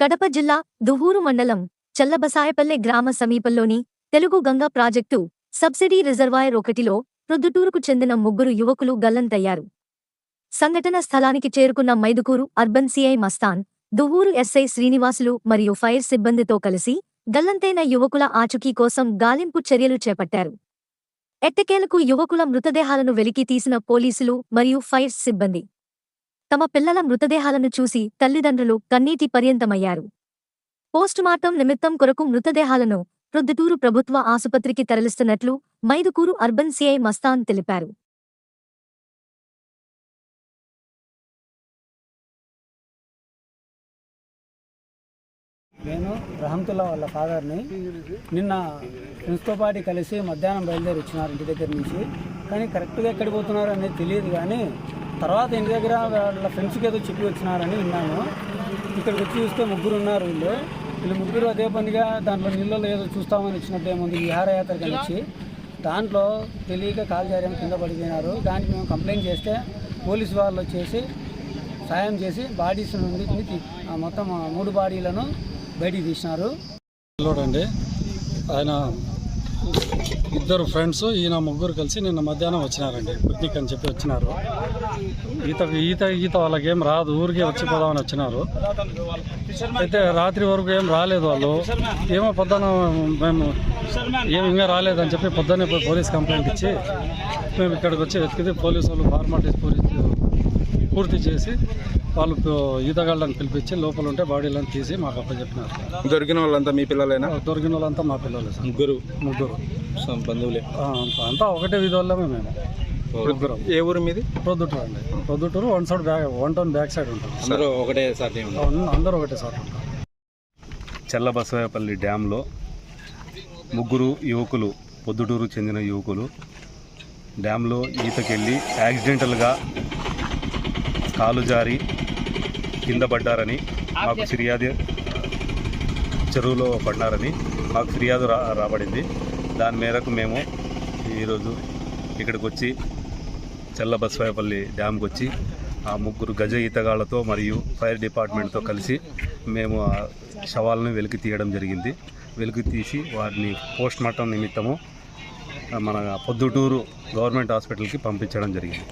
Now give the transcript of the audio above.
కడప జిల్లా దువ్వూరు మండలం చల్లబసాయపల్లె గ్రామ సమీపంలోని Telugu Ganga project subsidy reservoir ఒకటిలో ప్రొద్దుటూరుకు చెందిన ముగ్గురు యువకులు గల్లంతయ్యారు సంఘటన స్థలానికి చేరుకున్న Mydukur urban CI Mastan Duvvur SI Srinivasulu మరియు ఫైర్ సిబ్బందితో కలిసి గల్లంతైన యువకుల ఆచూకీ కోసం గాలింపు చర్యలు చేపట్టారు. ఎట్టకేలకు యువకుల మృతదేహాలను వెలికి తీసిన పోలీసులు మరియు ఫైర్ సిబ్బంది తమ పిల్లల మృతదేహాలను చూసి తల్లిదండ్రులు కన్నీటి పర్యంతమయ్యారు. పోస్టుమార్టం నిమిత్తం కొరకు మృతదేహాలను ప్రొద్దుటూరు ప్రభుత్వ ఆసుపత్రికి తరలిస్తున్నట్లు మైదుకూరు అర్బన్ సిఐ మస్తాన్ తెలిపారు. నేను రహంతుల్లా వాళ్ళ ఫాదర్ని. నిన్న ఫ్రెండ్స్తో పాటు కలిసి మధ్యాహ్నం బయలుదేరి వచ్చినారు ఇంటి దగ్గర నుంచి. కానీ కరెక్ట్గా ఎక్కడికి పోతున్నారు అనేది తెలియదు కానీ తర్వాత ఇంటి దగ్గర వాళ్ళ ఫ్రెండ్స్కి ఏదో చెప్పి వచ్చినారని విన్నాను. ఇక్కడికి వచ్చి చూస్తే ముగ్గురు ఉన్నారు వీళ్ళు. వీళ్ళు ముగ్గురు అదే పనిగా దాంట్లో నీళ్ళలో ఏదో చూస్తామని వచ్చినట్టు ఏముంది విహారయాత్ర కలిసి దాంట్లో తెలియక కాలు కింద పడిపోయినారు. దానికి మేము కంప్లైంట్ చేస్తే పోలీసు వాళ్ళు వచ్చేసి సాయం చేసి బాడీస్ నుండి మొత్తం ఆ మూడు బాడీలను బయటికి తీసినారు. చూడండి ఆయన ఇద్దరు ఫ్రెండ్స్ ఈయన ముగ్గురు కలిసి నిన్న మధ్యాహ్నం వచ్చినారండి. పిక్నిక్ అని చెప్పి వచ్చినారు. ఈత ఈత ఈత వాళ్ళకి ఏం రాదు ఊరికే వచ్చిపోదామని వచ్చినారు. అయితే రాత్రి వరకు ఏం రాలేదు వాళ్ళు. ఏమో పొద్దున మేము ఏమి ఇంకా రాలేదని చెప్పి పొద్దున్నే పోయి పోలీస్ కంప్లైంట్ ఇచ్చి మేము ఇక్కడికి వచ్చి వెతికితే పోలీసు వాళ్ళు ఫార్మాలిటీస్ పూర్తి పూర్తి చేసి వాళ్ళు ఈతగాళ్ళని పిలిపించి లోపల ఉంటే బాడీలను తీసి మాకు అప్పచెప్పినారు. దొరికిన వాళ్ళంతా మీ పిల్లలేనా? దొరికిన వాళ్ళంతా మా పిల్లలే సార్. ముగ్గురు? ముగ్గురు. బంధువులే. ఆ, అంతా ఒకటే వీధి వాళ్ళమే మేము ముగ్గురం. ఏ ఊరు మీది? ప్రొద్దుటూరు అండి. Proddatur one side back one town back side ఉంటాం. అందరూ ఒకటే సార్ అందరూ ఒకటే సార్ చల్లబసవపల్లి డ్యాంలో ముగ్గురు యువకులు పొద్దుటూరు చెందిన యువకులు డ్యాంలో ఈతకెళ్ళి యాక్సిడెంటల్గా కాలు జారి కింద పడ్డారని మాకు ఫిర్యాదు చెరువులో పడ్డారని మాకు ఫిర్యాదు రా రాబడింది. దాని మేరకు మేము ఈరోజు ఇక్కడికి వచ్చి చల్లబసవాయపల్లి డ్యామ్కి వచ్చి ఆ ముగ్గురు గజ ఈతగాళ్ళతో మరియు ఫైర్ డిపార్ట్మెంట్తో కలిసి మేము ఆ శవాలను వెలికి తీయడం జరిగింది. వెలికి తీసి వారిని పోస్ట్ మార్టం నిమిత్తము మన పొద్దుటూరు గవర్నమెంట్ హాస్పిటల్కి పంపించడం జరిగింది.